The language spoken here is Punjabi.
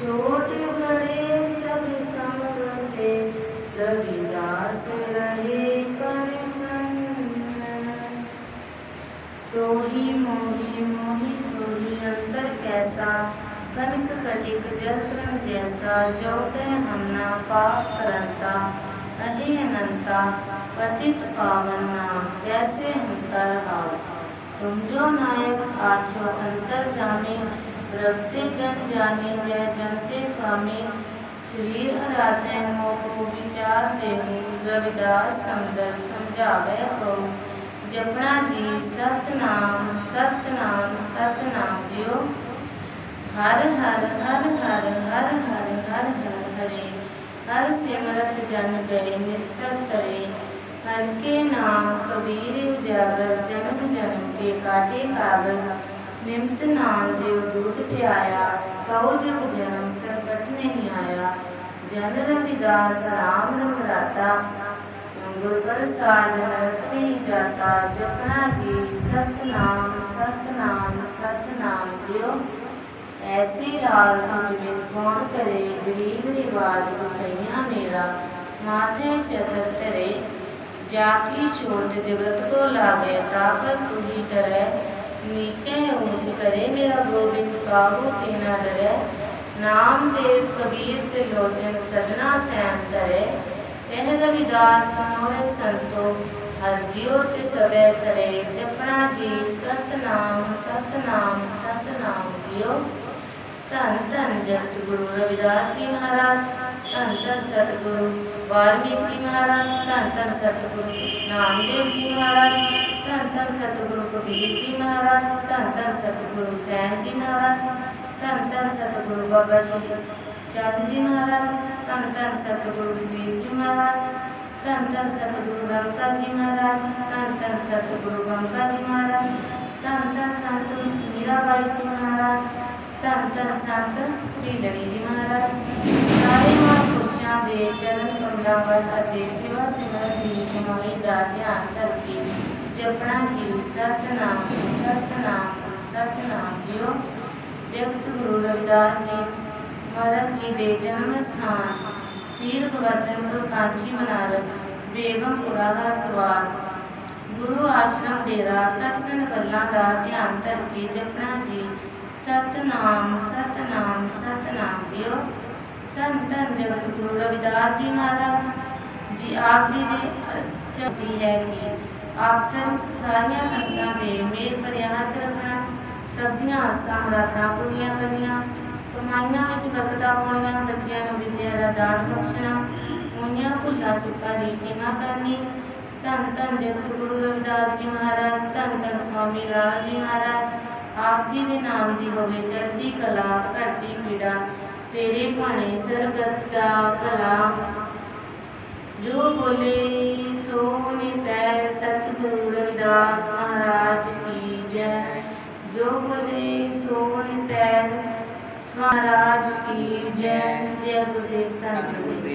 छोट बड़े सब संग रविदास रहे प्रसन्न तो अंतर कैसा कनक कटिक जल जैसा जो हमना पाप करंता अहे अनंता पतित पावन नाम कैसे हमता रहा तुम जो नायक आज छो अंतर जाने रबते जन जाने जय जनते स्वामी श्री हराते मो को विचार देहु रविदास समदल समझावे को जपना जी सतनाम सतनाम सतनाम जियो हर हर हर हर हर हर हर हर हरे हर सिमरत जन गए निस्तर तरे हर के नाम कबीर उजागर जन्म जन्म के काटे कागर निमत नाम देव दूध प्याया तव जग जन्म सरपट नहीं आया जन रविदास राम रघुराता गुर प्रसाद नरक नहीं जाता जपना जी सतनाम सतनाम सतनाम जियो ऐसी लाल तुझ में कौन करे गरीब रिवाज गुसैया मेरा माथे शतक करे जाकी शोध जगत को लागे ताकत तू ही डरे नीचे ऊंच करे मेरा गोविंद काहू ते न डरे नाम देव कबीर ते लोचन सदना सैन तरे कह रविदास सुनो रे संतो हर जियो ते सबे सरे जपना जी सतनाम सतनाम सतनाम जियो ਧੰਨ ਧੰਨ ਜਗਤ ਗੁਰੂ ਰਵਿਦਾਸ ਜੀ ਮਹਾਰਾਜ ਧੰਨ ਧੰਨ ਸਤਿਗੁਰੂ। ਵਾਲਮੀਕ ਜੀ ਮਹਾਰਾਜ, ਧੰਨ ਧੰਨ ਸਤਿਗੁਰੂ। ਨਾਮਦੇਵ ਜੀ ਮਹਾਰਾਜ, ਧੰਨ ਧੰਨ ਸਤਿਗੁਰੂ। ਕਬੀਰ ਜੀ ਮਹਾਰਾਜ, ਧੰਨ ਧੰਨ ਸਤਿਗੁਰੂ। ਸੈਨ ਜੀ ਮਹਾਰਾਜ, ਧੰਨ ਧੰਨ ਸਤਿਗੁਰੂ। ਬਾਬਾ ਸ਼੍ਰੀ ਚੰਦ ਜੀ ਮਹਾਰਾਜ, ਧੰਨ ਧੰਨ ਸਤਿਗੁਰੂ। ਫਰੀਦ ਜੀ ਮਹਾਰਾਜ, ਧੰਨ ਧੰਨ ਸਤਿਗੁਰੂ। ਰੰਗਾ ਜੀ ਮਹਾਰਾਜ, ਧੰਨ ਧੰਨ ਸਤਿਗੁਰੂ। ਬੰਗਾ ਜੀ ਮਹਾਰਾਜ, ਧੰਨ ਧੰਨ ਸੰਤ ਮੀਰਾਬਾਈ ਜੀ ਮਹਾਰਾਜ ਧੰਨ ਧੰਨ ਸੰਤ ਢੀਲੜੀ ਜੀ ਮਹਾਰਾਜ। ਸਾਰੇ ਮਹਾਂਪੁਰਸ਼ਾਂ ਦੇ ਚਰਨ ਕਮਲਾਂ ਵੱਲ ਅਤੇ ਸੇਵਾ ਸਿਮਰਨ ਦੀ ਕਮਾਈ ਦਾ ਧਿਆਨ ਧਰ ਜਪਣਾ ਜੀ ਸਤਨਾਮ ਸਤਨਾਮ ਸਤਨਾਮ ਜੀਓ। ਜਗਤ ਗੁਰੂ ਰਵਿਦਾਸ ਜੀ ਮਹਾਰਾਜ ਜੀ ਦੇ ਜਨਮ ਸਥਾਨ ਸੀਲ ਗਵਰਧਨਪੁਰ ਕਾਂਚੀ ਬਨਾਰਸ ਬੇਗਮਪੁਰਾ ਹਰਿਦੁਆਰ। ਗੁਰੂ ਆਸ਼ਰਮ ਡੇਰਾ ਸਚਖੰਡ ਵੱਲਾਂ ਦਾ ਧਿਆਨ ਧਰ ਕੇ ਜਪਣਾ ਜੀ ਸਤਨਾਮ ਸਤਨਾਮ ਸਤਨਾਮ ਜੀਓ। ਧੰਨ ਧੰਨ ਜਗਤ ਗੁਰੂ ਰਵਿਦਾਸ ਜੀ ਮਹਾਰਾਜ ਜੀ, ਆਪ ਜੀ ਦੇ ਚਲਦੀ ਹੈ ਕਿ ਆਪ ਸਰ ਸਾਰੀਆਂ ਸੰਗਤਾਂ ਦੇ ਮੇਲ ਭਰਿਆ ਹੱਥ ਰੱਖਣਾ, ਸਭ ਦੀਆਂ ਆਸਾਂ ਮੁਰਾਦਾਂ ਪੂਰੀਆਂ ਕਰਨੀਆਂ, ਕਮਾਈਆਂ ਵਿੱਚ ਬਰਕਤਾਂ ਪਾਉਣੀਆਂ, ਬੱਚਿਆਂ ਨੂੰ ਵਿਦਿਆ ਦਾ ਦਾਨ ਬਖਸ਼ਣਾ ਹੋਈਆਂ ਭੁੱਲਾਂ ਚੁੱਕਾਂ ਦੀ ਖਿਮਾ ਕਰਨੀ। ਧੰਨ ਧੰਨ ਜਗਤ ਗੁਰੂ ਰਵਿਦਾਸ ਜੀ ਮਹਾਰਾਜ, ਧੰਨ ਧੰਨ ਸਵਾਮੀ ਰਾਜ ਜੀ ਮਹਾਰਾਜ ਆਪ ਜੀ ਦੇ ਨਾਮ ਦੀ ਹੋਵੇ ਚੜ੍ਹਦੀ ਕਲਾ ਘਟਦੀ ਪੀੜਾ, ਤੇਰੇ ਭਾਣੇ ਸਰਬਤ ਭਲਾ। ਜੋ ਬੋਲੇ, ਸੋ ਨਿਪੈ ਸਤਿਗੁਰੂ ਰਵਿਦਾਸ ਮਹਾਰਾਜ ਕੀ ਜੈ। ਜੋ ਬੋਲੇ, ਸੋ ਨਿਪੈ ਮਹਾਰਾਜ ਕੀ ਜੈ। ਜੈ ਗੁਰਦੇਵ ਧੰਨ ਗੁਰਦੇਵ